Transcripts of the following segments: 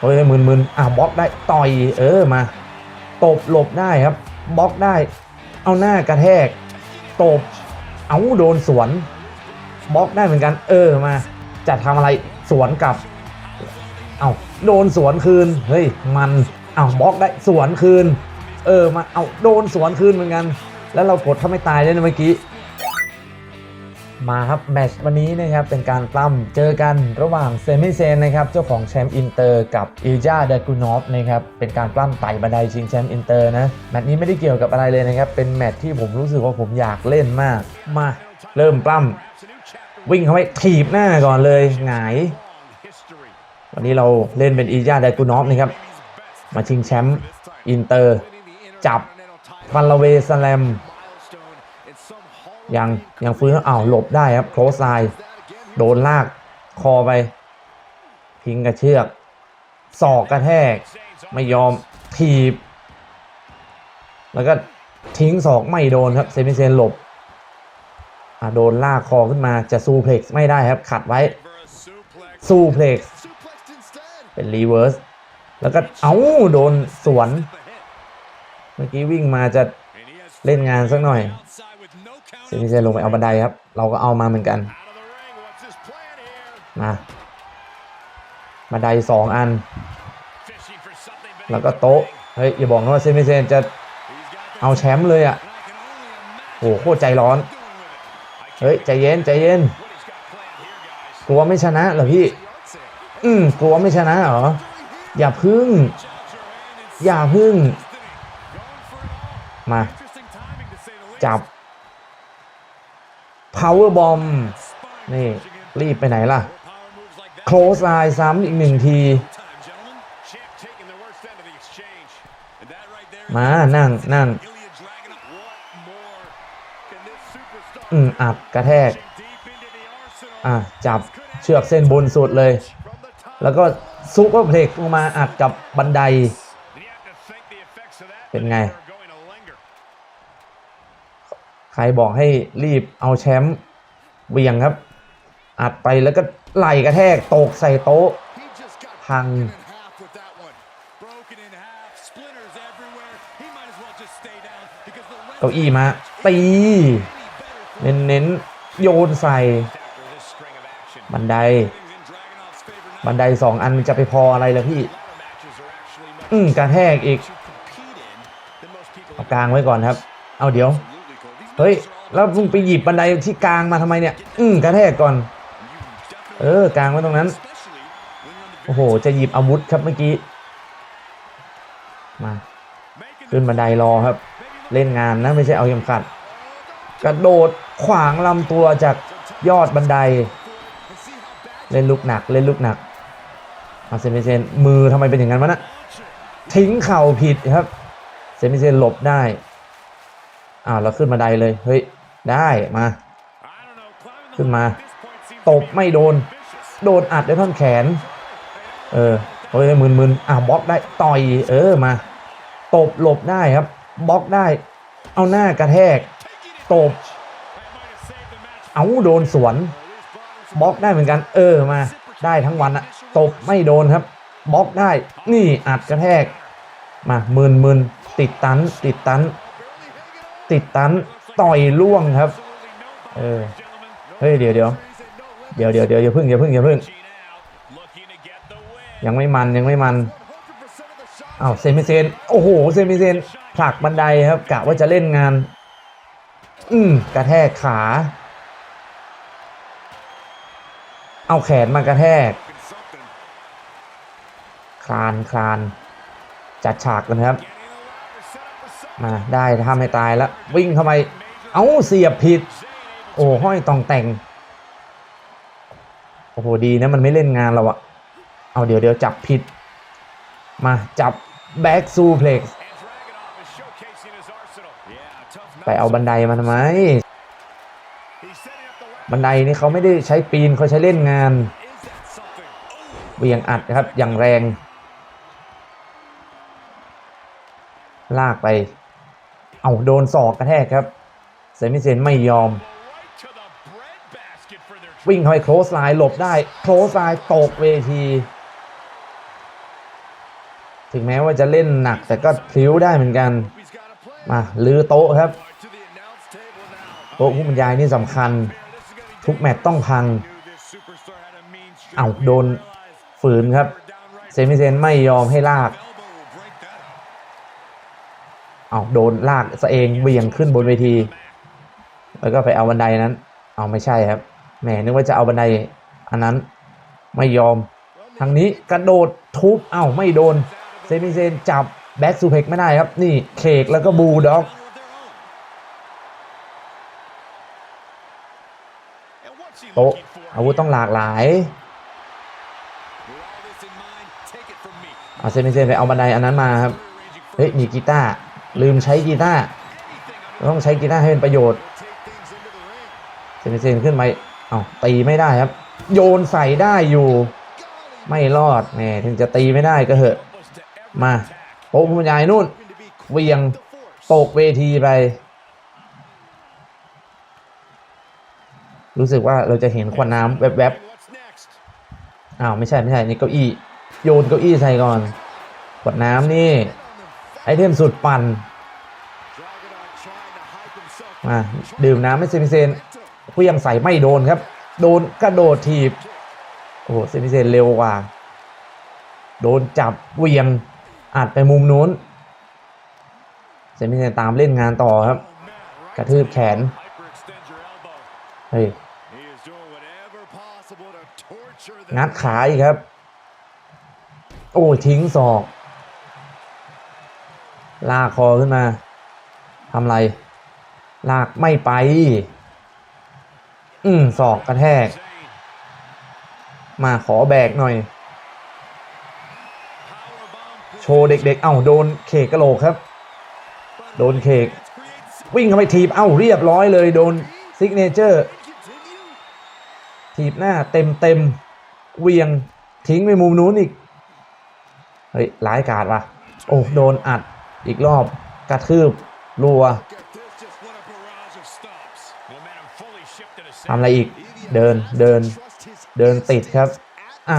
เฮ้ยมึนมึนอะบล็อกได้ต่อยเออมาตบหลบได้ครับบล็อกได้ เอาหน้ากระแทกตบเอาโดนสวนบล็อกได้เหมือนกัน เออมา จะทำอะไรสวนกลับ เอาโดนสวนคืนเฮ้ยมันเอาบล็อกได้สวนคืน เออมาเอาโดนสวนคืนเหมือนกัน แล้วเรากดถ้าไม่ตายเลยนะเมื่อกี้ มาครับแมตช์วันนี้นะครับเป็นการปล้ำเจอกันระหว่างเซมิเซนนะครับเจ้าของแชมป์อินเตอร์กับอิลจาเดกูนอฟนะครับเป็นการปล้ำไต่บันไดชิงแชมป์อินเตอร์นะแมตช์นี้ไม่ได้เกี่ยวกับอะไรเลยนะครับเป็นแมตช์ที่ผมรู้สึกว่าผมอยากเล่นมากมาเริ่มปล้ำวิ่งเข้าไปถีบหน้าก่อนเลยหงาย วันนี้เราเล่นเป็นอิลจาเดกูนอฟนะครับมาชิงแชมป์อินเตอร์จับฟันลาเวสแลม ยังยังฟื้นอ้าวหลบได้ครับโคลสไซโดนลากคอไป พิงกระเชือกศอกกระแทก ไม่ยอมถีบ แล้วก็ทิ้งศอกไม่โดนครับเซมิเซนหลบอะโดนลากคอขึ้นมาจะซูเพล็กซ์ไม่ได้ครับ ขัดไว้ซูเพล็กซ์เป็นรีเวิร์สแล้วก็เอ้าโดนสวน เมื่อกี้วิ่งมาจะเล่นงานสักหน่อย ซมิเซนลงไปเอาบันไดครับ เราก็เอามาเหมือนกัน มาบันไดสองอัน แล้วก็โต๊ะ เฮ้ยอย่าบอกนะว่าเซมิเซนจะเอาแชมป์เลยอะโหโคตรใจร้อน เฮ้ย ใจเย็น ใจเย็น กลัวไม่ชนะเหรอพี่ อืมกลัวไม่ชนะเหรอ อย่าพึ่ง อย่าพึ่ง มา จับ power bomb นี่ รีบไปไหนล่ะ close eye ซ้ำอีกหนึ่งที มา นั่ง นั่ง อืม อัดกระแทก อะ จับเชือกเส้นบนสุดเลย แล้วก็ซุปเปอร์เพล็กซ์ลงมาอัดกับบันได เป็นไง ครบอกให้รีบเอาแชมป์เวียงครับ อัดไปแล้วก็ไหลกระแทกตกใส่โต๊ะพังเก้าอี้มา ตี เน้นเน้นโยนใส่ บันได บันไดสองอันจะไปพออะไรล่ะพี่ อืมกรแทกอีก เอากลางไว้ก่อนครับ เอาเดี๋ยว เฮ้ย แล้วมึงไปหยิบบันไดที่กลางมาทำไมเนี่ย อืมกระแทกก่อน เออกลางไว้ตรงนั้น โอ้โห จะหยิบอาวุธครับเมื่อกี้ มา ขึ้นบันไดรอครับ เล่นงานนะไม่ใช่เอาเข็มขัด กระโดดขวางลำตัวจากยอดบันได เล่นลูกหนักเล่นลูกหนักมาเซมิเซนมือทำไมเป็นอย่างนั้นวะนะทิ้งเข่าผิดครับ เซมิเซนหลบได้ อ้าวเราขึ้นบันไดเลย เฮ้ย ได้มา ขึ้นมา ตบไม่โดน โดนอัดด้วยท่อนแขน เออเฮ้ยมึนมึนอะบล็อกได้ต่อยเออมา ตบหลบได้ครับบล็อกได้ เอาหน้ากระแทก ตบ เอาโดนสวนบล็อกได้เหมือนกัน เออมา ได้ทั้งวันอะตบไม่โดนครับบล็อกได้ นี่อัดกระแทก มามึนมึนติดตันติดตัน ติดตันต่อยล่วงครับ เออ เฮ้ยเดี๋ยวเดี๋ยวเดี๋ยวเดี๋ยวเดี๋ยวอย่าพึ่งอย่าพึ่งอย่าพึ่ง ยังไม่มันยังไม่มันอ้าวเซมิเซนโอ้โหเซมิเซนผลักบันไดครับกะว่าจะเล่นงาน อืมกระแทกขา เอาแขนมากระแทก คลานคลานจัดฉากกันครับ มาได้ทำให้ตายแล้ว วิ่งเข้าไปเอาเสียบผิด โอ้ห้อยตองแต่ง โอ้โหดีนะมันไม่เล่นงานเราอะเอาเดี๋ยวเดี๋ยวจับผิด มาจับแบ็กซูเพล็กซ์ไปเอาบันไดมาทำไม บันไดนี่เขาไม่ได้ใช้ปีนเขาใช้เล่นงานเวียงอัดนะครับอย่างแรง ลากไป เอาโดนศอกกระแทกครับเซมิเซนไม่ยอม วิ่งเข้าไปโคลสไลน์หลบได้โคลสไลน์ตกเวที ถึงแม้ว่าจะเล่นหนักแต่ก็พลิ้วได้เหมือนกัน มาลือโต๊ะครับ โต๊ะผู้บรรยายนี่สำคัญ ทุกแมตช์ต้องพัง เอาโดนฝืนครับ เซมิเซนไม่ยอมให้ลาก เอาโดนลากซะเองเบี่ยงขึ้นบนเวที แล้วก็ไปเอาบันไดนั้น เอาไม่ใช่ครับแหมนึกว่าจะเอาบันไดอันนั้นไม่ยอมทางนี้กระโดดทุบเอ้าไม่โดนเซมิเซนจับแบ็กซูเพกไม่ได้ครับนี่เคกแล้วก็บูด็อกโต๊ะอาวุธต้องหลากหลายเอาเซมิเซนไปเอาบันไดอันนั้นมาครับเฮ้ยมีกีตาร์ ลืมใช้กีตาร์ต้องใช้กีตาร์ให้เป็นประโยชน์เซมิเซนขึ้นไปเอาตีไม่ได้ครับ โยนใส่ได้อยู่ ไม่รอดแหมถึงจะตีไม่ได้ก็เหอะ มาโป๊ะผู้บรรยายนู่นเวียงตกเวทีไป รู้สึกว่าเราจะเห็นควันน้ำแวบๆอ้าวไม่ใช่ไม่ใช่นี่เก้าอี้โยนเก้าอี้ใส่ก่อนขวดน้ำนี่ ไอเทมสุดปั่นมาดื่มน้ำไม่เซมิเซนเพียงใส่ไม่โดนครับ โดนกระโดดถีบ โอ้โหเซมิเซนเร็วกว่า โดนจับเวียงอัดไปมุมนู้นเซมิเซนตามเล่นงานต่อครับ กระทืบแขน เฮ้ย งัดขาอีกครับ โอ้ทิ้งศอก ลากคอขึ้นมาทำไร ลากไม่ไป อืมศอกกระแทก มาขอแบกหน่อย โชว์เด็กๆ เอ้าโดนเคกกระโหลกครับ โดนเคกวิ่งเข้าไปทีบ เอ้าเรียบร้อยเลยโดนซิกเนเจอร์ ทีบหน้าเต็มเต็มๆเวียงทิ้งไปมุมนู้นอีก เฮ้ยร้ายกาดว่ะ โอ้โดนอัด อีกรอบกระทืบรัวทำอะไรอีกเดินเดินเดินติดครับอะ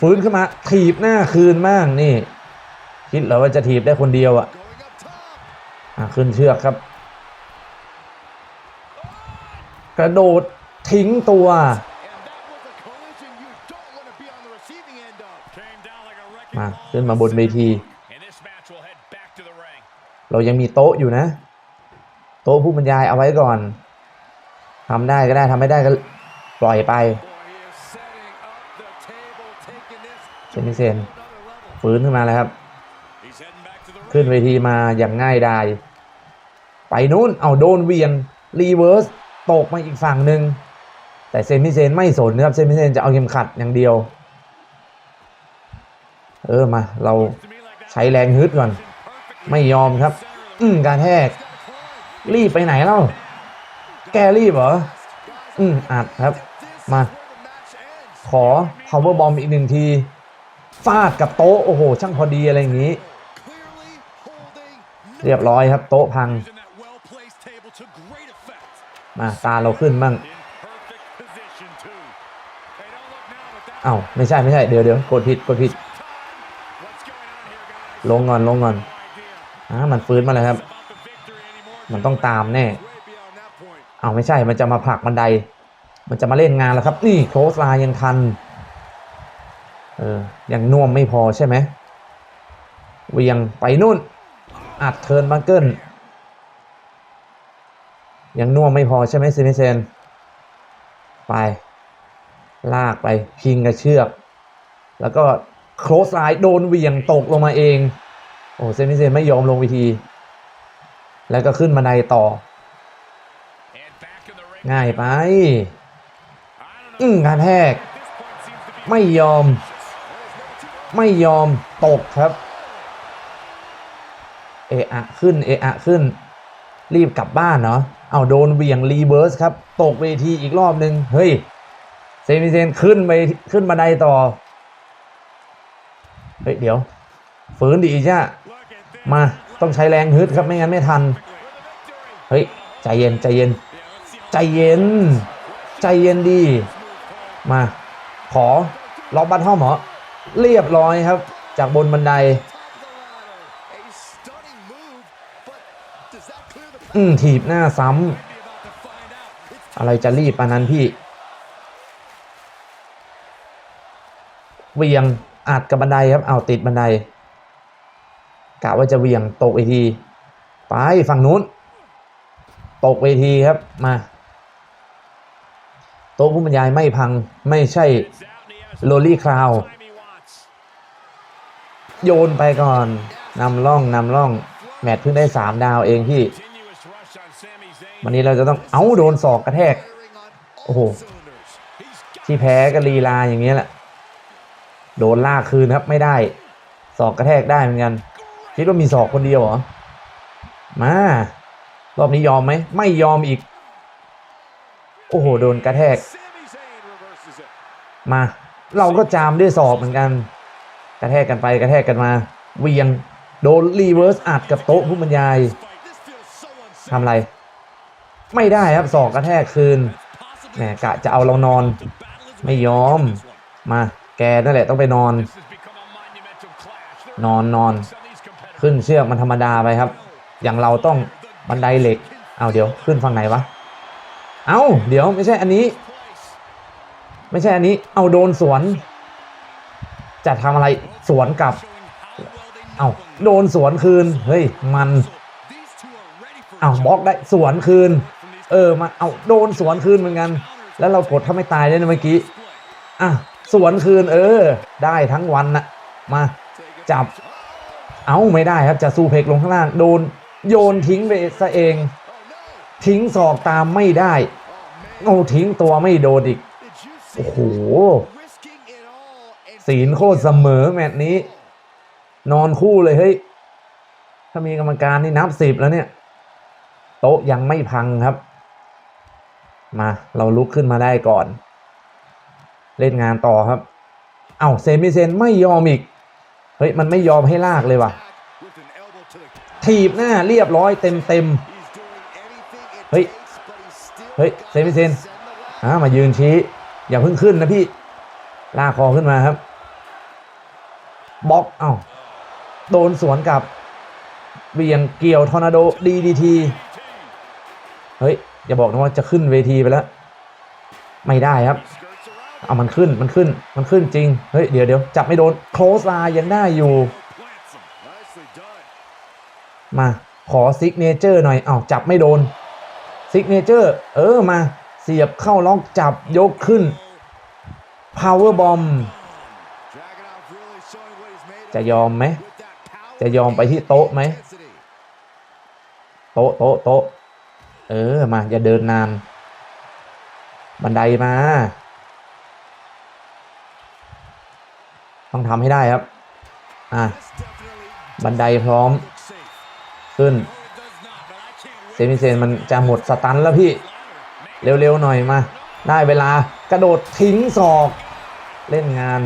ฟื้นขึ้นมาถีบหน้าคืนมั่งนี่ คิดเหรอว่าจะถีบได้คนเดียวอะอะขึ้นเชือกครับ กระโดดทิ้งตัวมาขึ้นมาบนเวที เรายังมีโต๊ะอยู่นะ โต๊ะผู้บรรยายเอาไว้ก่อนทำได้ก็ได้ทำไม่ได้ก็ปล่อยไปเซนิเซนฟื้นขึ้นมาแล้วครับ ขึ้นเวทีมาอย่างง่ายดายไปนู้นเอาโดนเวียงรีเวิร์สตกมาอีกฝั่งหนึ่งแต่เซมิเซนไม่สนนะครับเซมิเซนจะเอาเข็มขัดอย่างเดียว เออมาเราใช้แรงฮึดก่อน ไม่ยอมครับ อืมการแทก รีบไปไหนเล่า แกรีบเหรอ อืมอัดครับ มา ขอ power bomb อีกหนึ่งที ฟาดกับโต๊ะ โอ้โห ช่างพอดีอะไรอย่างนี้ เรียบร้อยครับ โต๊ะพัง มาตาเราขึ้นบ้างเอ้าไม่ใช่ไม่ใช่เดี๋ยวเดี๋ยวกดผิดกดผิด ลงก่อนลงก่อน อ่ามันฟื้นมาแล้วครับ มันต้องตามแน่เอาไม่ใช่ มันจะมาผลักบันได มันจะมาเล่นงานแล้วครับ นี่โคสไลน์ยังทัน เออ ยังน่วมไม่พอใช่ไหมเวียงไปนู่น อัดเทิร์นบังเกิลยังน่วมไม่พอใช่ไหมซิมิเซน ไป ลากไปพิงกับเชือก แล้วก็โคสไลน์โดนเวียงตกลงมาเอง อ้เซมิเซนไม่ยอมลงวิธี แล้วก็ขึ้นบันไดต่อ ง่ายไปอืมการแทก ไม่ยอม ไม่ยอมตกครับ เอะอะขึ้นเอะอะขึ้น รีบกลับบ้านเนาะเอาโดนเวียงรีเวิร์สครับ ตกเวทีอีกรอบหนึ่งเฮ้ย เซมิเซนขึ้นไปขึ้นบันไดต่อ เฮ้ย เดี๋ยวฝืนดีจ้ะ มาต้องใช้แรงฮึดครับไม่งั้นไม่ทัน เฮ้ย ใจเย็นใจเย็น ใจเย็น ใจเย็นดี มา ขอล็อกบัตทอมเหรอเรียบร้อยครับ จากบนบันได อืมถีบหน้าซ้ำอะไรจะรีบปานนั้นพี่เวียงอัดกับบันไดครับเอาติดบันได กะว่าจะเวียงตกเวที ไปฝั่งนู้น ตกเวทีครับมาโต๊ะผู้บรรยายไม่พังไม่ใช่โรลลี่คราว โยนไปก่อนนำร่องนำร่อง แมตช์เพิ่งได้สามดาวเองพี่ วันนี้เราจะต้องเอ้าโดนศอกกระแทก โอ้โห ที่แพ้ก็ลีลาอย่างเงี้ยแหละ โดนลากคืนครับไม่ได้ ศอกกระแทกได้เหมือนกัน คิดว่ามีศอกคนเดียวเหรอ มา รอบนี้ยอมไหม ไม่ยอมอีก โอ้โห โดนกระแทก มา เราก็จามด้วยศอกเหมือนกัน กระแทกกันไปกระแทกกันมาเวียง โดนรีเวิร์สอัดกับโต๊ะผู้บรรยายทำไร ไม่ได้ครับศอกกระแทกคืนแหมกะจะเอาเรานอน ไม่ยอม มา แกนั่นแหละต้องไปนอน นอนนอน ขึ้นเชือกมันธรรมดาไปครับ อย่างเราต้องบันไดเหล็ก เอาเดี๋ยวขึ้นฝั่งไหนวะ เอาเดี๋ยวไม่ใช่อันนี้ ไม่ใช่อันนี้ เอาโดนสวน จะทำอะไรสวนกลับ เอาโดนสวนคืน เฮ้ยมัน เอาบล็อกได้สวนคืน เออมาเอาโดนสวนคืนเหมือนกัน แล้วเรากดถ้าไม่ตายได้นะเมื่อกี้ อะสวนคืนเออ ได้ทั้งวันนะมาจับ เอาไม่ได้ครับจะสู้เพกลงข้างล่างโดนโยนทิ้งไปซะเอง ทิ้งศอกตามไม่ได้เอาทิ้งตัวไม่โดนอีก โอ้โหศีลโคตรเสมอแมตช์นี้ นอนคู่เลยเฮ้ยถ้ามีกรรมการนี่นับสิบแล้วเนี่ย โต๊ะยังไม่พังครับ มาเราลุกขึ้นมาได้ก่อน เล่นงานต่อครับ เอ้าเซมิเซนไม่ยอมอีก ฮ้ยมันไม่ยอมให้ลากเลยว่ะถีบหน้าเรียบร้อยเต็มเต็มเฮ้ยเฮ้ยเซมิเซนอ่ามายืนชี้อย่าเพิ่งขึ้นนะพี่ลากคอขึ้นมาครับบล็อกเอ้าโดนสวนกับเบี่ยงเกี่ยวทอร์นาโดดีดีทีเฮ้ยอย่าบอกนะว่าจะขึ้นเวทีไปแล้ว ไม่ได้ครับ เอามันขึ้นมันขึ้นมันขึ้นจริง เฮ้ย เดี๋ยวเดี๋ยวจับไม่โดนโคลสไลน์ยังได้อยู่ มาขอซิกเนเจอร์หน่อยอ้าวจับไม่โดนซิกเนเจอร์ เออมา เสียบเข้าล็อกจับยกขึ้น power bomb จะยอมไหม จะยอมไปที่โต๊ะไหม โต๊ะโต๊ะโต๊ะเออ มา อย่าเดินนาน บันไดมา ต้องทำให้ได้ครับ อะ บันไดพร้อม ขึ้น เซมิเซนมันจะหมดสตันแล้วพี่ เร็วๆหน่อยมา ได้เวลากระโดดทิ้งศอก เล่นงาน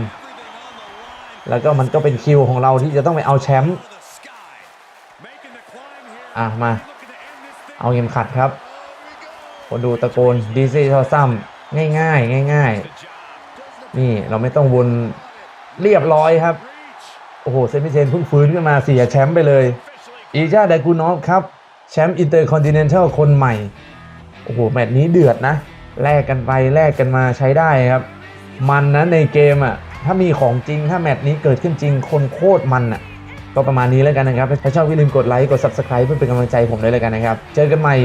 แล้วก็มันก็เป็นคิวของเราที่จะต้องไปเอาแชมป์ อะ มา เอาเข็มขัดครับ คนดูตะโกนดีซีทอซัมง่ายๆ ง่าย ๆ นี่เราไม่ต้องวน เรียบร้อยครับ โอ้โหเซมิเซนเพิ่งฟื้นขึ้นมาเสียแชมป์ไปเลย อีจาไดกูนอฟครับ แชมป์อินเตอร์คอนติเนนทัลคนใหม่ โอ้โห แมตช์นี้เดือดนะ แลกกันไป แลกกันมาใช้ได้ครับ มันนะในเกมอะ ถ้ามีของจริง ถ้าแมตช์นี้เกิดขึ้นจริง คนโคตรมันอะ ก็ประมาณนี้แล้วกันนะครับ ถ้าชอบอย่าลืมกดไลค์ กด Subscribe เพื่อเป็นกำลังใจผมด้วยเลยกันนะครับ เจอกันใหม่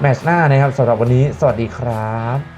แมตช์หน้านะครับสำหรับวันนี้ สวัสดีครับ